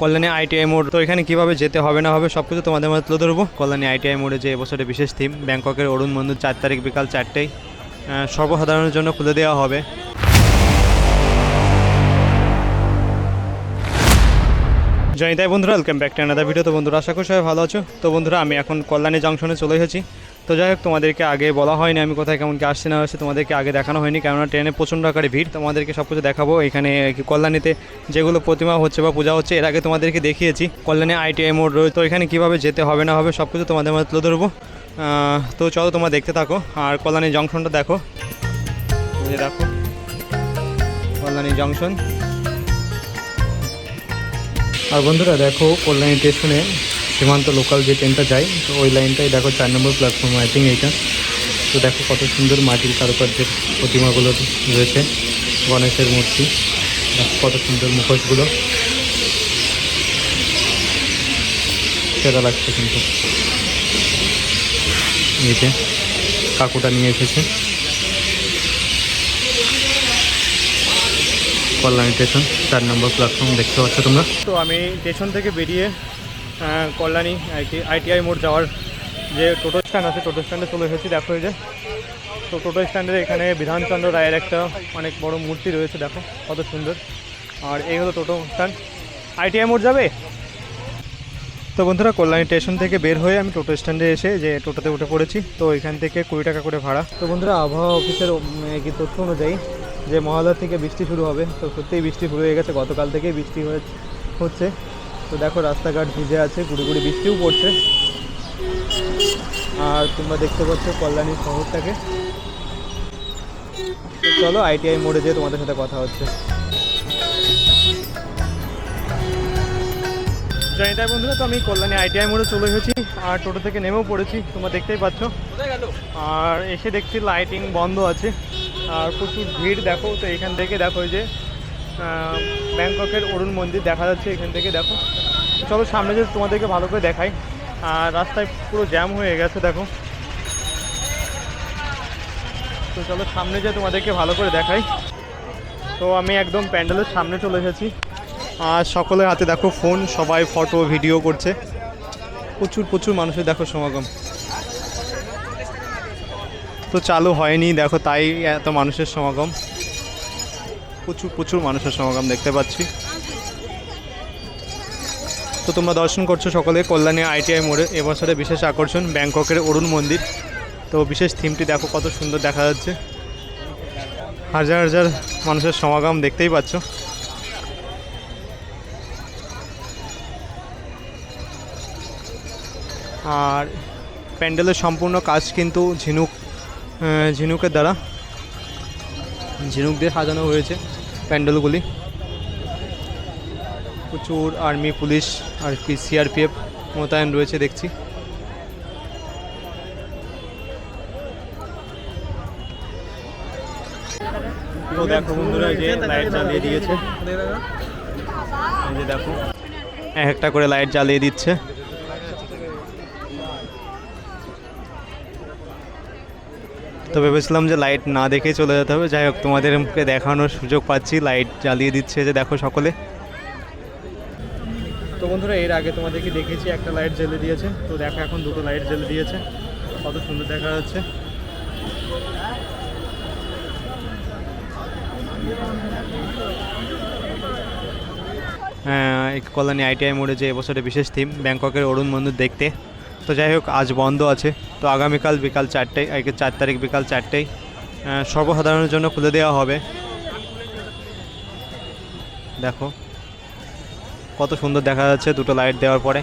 Kalyani ITI মোড়। তো এখানে কীভাবে যেতে হবে না হবে সব কিছু তোমাদের মধ্যে তুলে ধরবো। কল্যাণী আইটিআই মোড়ে যে এবছরের বিশেষ থিম ব্যাংককের অরুণ মন্দির চার তারিখ বিকাল চারটেই সর্বসাধারণের জন্য খুলে দেওয়া হবে। জয়িতাই বন্ধুরা welcome back to another video তো বন্ধুরা, আশা করি সবাই ভালো আছো। তো বন্ধুরা, আমি এখন কল্যাণী জংশনে চলে এসেছি। তো যাই হোক, তোমাদেরকে আগে বলা হয়নি আমি কোথায় কেমন কি আসছে না আসছে তোমাদেরকে আগে দেখানো হয়নি, কেননা ট্রেনে প্রচণ্ড আকারে ভিড় তোমাদেরকে সব কিছু দেখাবো। এখানে কল্যাণীতে যেগুলো প্রতিমা হচ্ছে বা পূজা হচ্ছে, এর আগে তোমাদেরকে দেখিয়েছি। কল্যাণী আইটিআই মোড় রয়েছে, তো এখানে কীভাবে যেতে হবে না হবে সব কিছু তোমাদের মধ্যে তুলে ধরবো। তো চলো তোমরা দেখতে থাকো, আর কল্যাণী জংশনটা দেখো। দেখো, কল্যাণী জংশন। আর বন্ধুরা দেখো, কল্যাণী স্টেশনে সীমান্ত লোকাল যে ট্রেনটা যায়, তো ওই লাইনটাই দেখো চার নম্বর প্ল্যাটফর্ম আই থিঙ্ক এইটা। তো দেখো কত সুন্দর মাটির কারুকার্যের প্রতিমাগুলো রয়েছে, গণেশের মূর্তি। কত সুন্দর মুখোশগুলো। সেরা লাগছে কিন্তু। এই যে কাকুটা নিয়ে এসেছে। কল্যাণী স্টেশন চার নম্বর প্ল্যাটফর্ম দেখতে পাচ্ছ তোমরা। তো আমি স্টেশন থেকে বেরিয়ে কল্যাণী আইটি, আইটিআই মোড় যাওয়ার যে টোটো স্ট্যান্ড আছে, টোটো স্ট্যান্ডে চলে এসেছি, দেখো এই যে। তো টোটো স্ট্যান্ডের এখানে বিধানচন্দ্র রায়ের একটা অনেক বড় মূর্তি রয়েছে, দেখো, কত সুন্দর। আর এই হলো টোটো স্ট্যান্ড। আইটিআই মোড় যাবে? তো বন্ধুরা, কল্যাণী স্টেশন থেকে বের হয়ে আমি টোটো স্ট্যান্ডে এসে যে টোটোতে উঠে পড়েছি, তো এখান থেকে কুড়ি টাকা করে ভাড়া। তো বন্ধুরা, আবহাওয়া অফিসের কি তথ্য অনুযায়ী যে মহালয়ার থেকে বৃষ্টি শুরু হবে, তো সত্যিই বৃষ্টি শুরু হয়ে গেছে। গতকাল থেকেই বৃষ্টি হয়ে, হচ্ছে। তো দেখো, রাস্তাঘাট ভিজে আছে, গুড়ি গুড়ি বৃষ্টিও পড়ছে। আর তোমরা দেখতে পাচ্ছ কল্যাণী শহরটাকে। চলো আইটিআই মোড়ে যেয়ে তোমাদের সাথে কথা হচ্ছে। জানি তাই বন্ধুরা, তো আমি কল্যাণী আইটিআই মোড়ে চলে এসেছি, আর টোটো থেকে নেমেও পড়েছি, তোমরা দেখতেই পাচ্ছ। আর এসে দেখছি লাইটিং বন্ধ আছে, আর প্রচুর ভিড়, দেখো, তো এখান থেকে, দেখো যে ব্যাংককের অরুণ মন্দির দেখা যাচ্ছে এখান থেকে, দেখো। চলো সামনে যে তোমাদেরকে ভালো করে দেখাই। আর রাস্তায় পুরো জ্যাম হয়ে গেছে, দেখো। তো চলো সামনে যে তোমাদেরকে ভালো করে দেখাই। তো আমি একদম প্যান্ডেলের সামনে চলে এসেছি। আর সকলের হাতে দেখো ফোন সবাই ফটো ভিডিও করছে। প্রচুর প্রচুর মানুষের দেখো সমাগম। তো চালু হয়নি, দেখো তাই এত মানুষের সমাগম। প্রচুর প্রচুর মানুষের সমাগম দেখতে পাচ্ছি। তো তোমরা দর্শন করছ সকলে কল্যাণী আইটিআই মোড়ে, এবছরে বিশেষ আকর্ষণ ব্যাংককের অরুণ মন্দির। তো বিশেষ থিমটি দেখো, কত সুন্দর দেখা যাচ্ছে। হাজার হাজার মানুষের সমাগম দেখতেই পাচ্ছ। আর প্যান্ডেলের সম্পূর্ণ কাজ কিন্তু ঝিনুক ঝিনুকের দ্বারা, ঝিনুক দিয়ে সাজানো হয়েছে। প্যান্ডেলগুলি। প্রচুর আর্মি পুলিশ আর কি সিআরপিএফ মোতায়েন রয়েছে দেখছি। তো দেখো বন্ধুরা যে লাইট জ্বালিয়ে দিয়েছে। এই যে দেখো। এক একটা করে লাইট জ্বালিয়ে দিচ্ছে। তো ভেবেছিলাম যে লাইট না দেখেই চলে যেতে হবে। যাই হোক তোমাদেরকে দেখানোর সুযোগ পাচ্ছি। লাইট জ্বালিয়ে দিচ্ছে যে দেখো সকলে। তো বন্ধুরা এর আগে তোমাদেরকে দেখেছি একটা লাইট জ্বেলে দিয়েছে। তো দেখো এখন দুটো লাইট জ্বেলে দিয়েছে। কত সুন্দর দেখা যাচ্ছে। হ্যাঁ, কল্যাণী আইটিআই মোড়ে যে এবছরের বিশেষ থিম ব্যাংককের অরুণ মন্দির দেখতে। তো যাই হোক, আজ বন্ধ আছে। তো আগামীকাল বিকাল আজকে চার তারিখ বিকাল চারটেই সর্বসাধারণের জন্য খুলে দেওয়া হবে। দেখো, কত সুন্দর দেখা যাচ্ছে দুটো লাইট দেওয়ার পরে।